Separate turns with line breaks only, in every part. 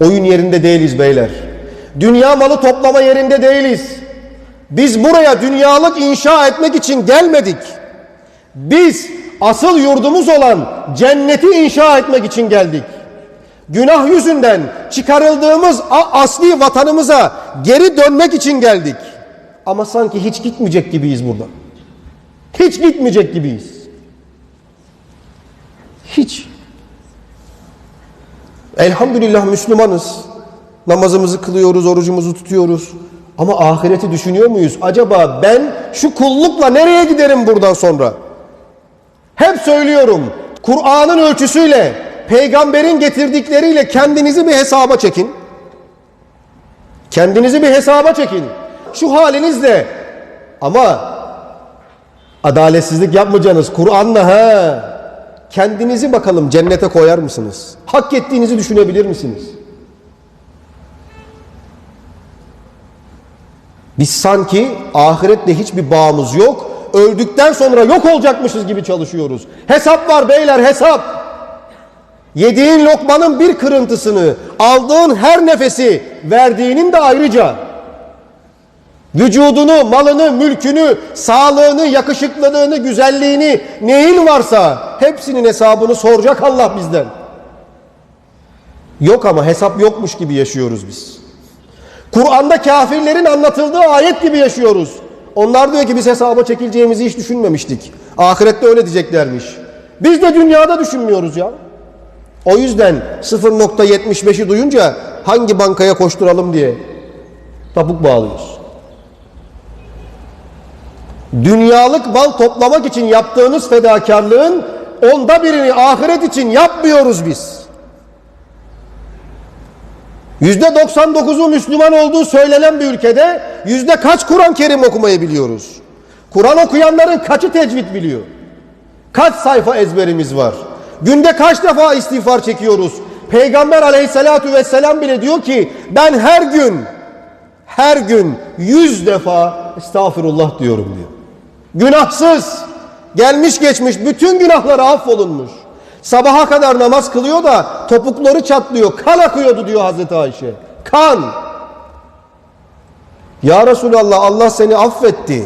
Oyun yerinde değiliz beyler. Dünya malı toplama yerinde değiliz. Biz buraya dünyalık inşa etmek için gelmedik. Biz asıl yurdumuz olan cenneti inşa etmek için geldik. Günah yüzünden çıkarıldığımız asli vatanımıza geri dönmek için geldik. Ama sanki hiç gitmeyecek gibiyiz buradan. Hiç gitmeyecek gibiyiz. Hiç. Elhamdülillah Müslümanız. Namazımızı kılıyoruz, orucumuzu tutuyoruz. Ama ahireti düşünüyor muyuz? Acaba ben şu kullukla nereye giderim buradan sonra? Hep söylüyorum. Kur'an'ın ölçüsüyle, peygamberin getirdikleriyle kendinizi bir hesaba çekin. Kendinizi bir hesaba çekin. Şu halinizle ama adaletsizlik yapmayacaksınız. Kur'an'la ha. Kendinizi bakalım cennete koyar mısınız? Hak ettiğinizi düşünebilir misiniz? Biz sanki ahiretle hiçbir bağımız yok. Öldükten sonra yok olacakmışız gibi çalışıyoruz. Hesap var beyler hesap. Yediğin lokmanın bir kırıntısını, aldığın her nefesi verdiğinin de ayrıca vücudunu, malını, mülkünü, sağlığını, yakışıklılığını, güzelliğini, neyin varsa hepsinin hesabını soracak Allah bizden. Yok ama hesap yokmuş gibi yaşıyoruz biz. Kur'an'da kafirlerin anlatıldığı ayet gibi yaşıyoruz. Onlar diyor ki biz hesaba çekileceğimizi hiç düşünmemiştik. Ahirette öyle diyeceklermiş. Biz de dünyada düşünmüyoruz ya. O yüzden 0.75'i duyunca hangi bankaya koşturalım diye tabuk bağlıyoruz. Dünyalık mal toplamak için yaptığınız fedakarlığın onda birini ahiret için yapmıyoruz biz. Yüzde 99'u Müslüman olduğu söylenen bir ülkede yüzde kaç Kur'an-ı Kerim okumayı biliyoruz? Kur'an okuyanların kaçı tecvid biliyor? Kaç sayfa ezberimiz var? Günde kaç defa istiğfar çekiyoruz? Peygamber aleyhissalatu vesselam bile diyor ki ben her gün her gün yüz defa estağfirullah diyorum diyor. Günahsız gelmiş geçmiş bütün günahları affolunmuş. Sabaha kadar namaz kılıyor da topukları çatlıyor. Kan akıyordu diyor Hazreti Ayşe. Kan. Ya Resulallah Allah seni affetti.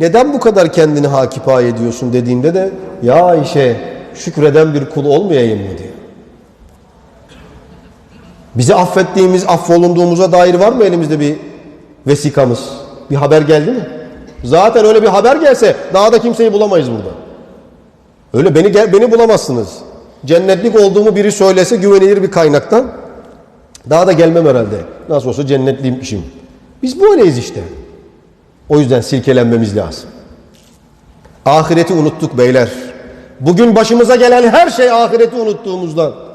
Neden bu kadar kendini hakipay ediyorsun dediğinde de ya Ayşe şükreden bir kul olmayayım mı diyor. Bizi affettiğimiz, affolunduğumuza dair var mı elimizde bir vesikamız? Bir haber geldi mi? Zaten öyle bir haber gelse daha da kimseyi bulamayız burada. Öyle beni beni bulamazsınız. Cennetlik olduğumu biri söylese güvenilir bir kaynaktan daha da gelmem herhalde. Nasıl olsa cennetliymişim. Biz böyleyiz işte. O yüzden silkelenmemiz lazım. Ahireti unuttuk beyler. Bugün başımıza gelen her şey ahireti unuttuğumuzdan.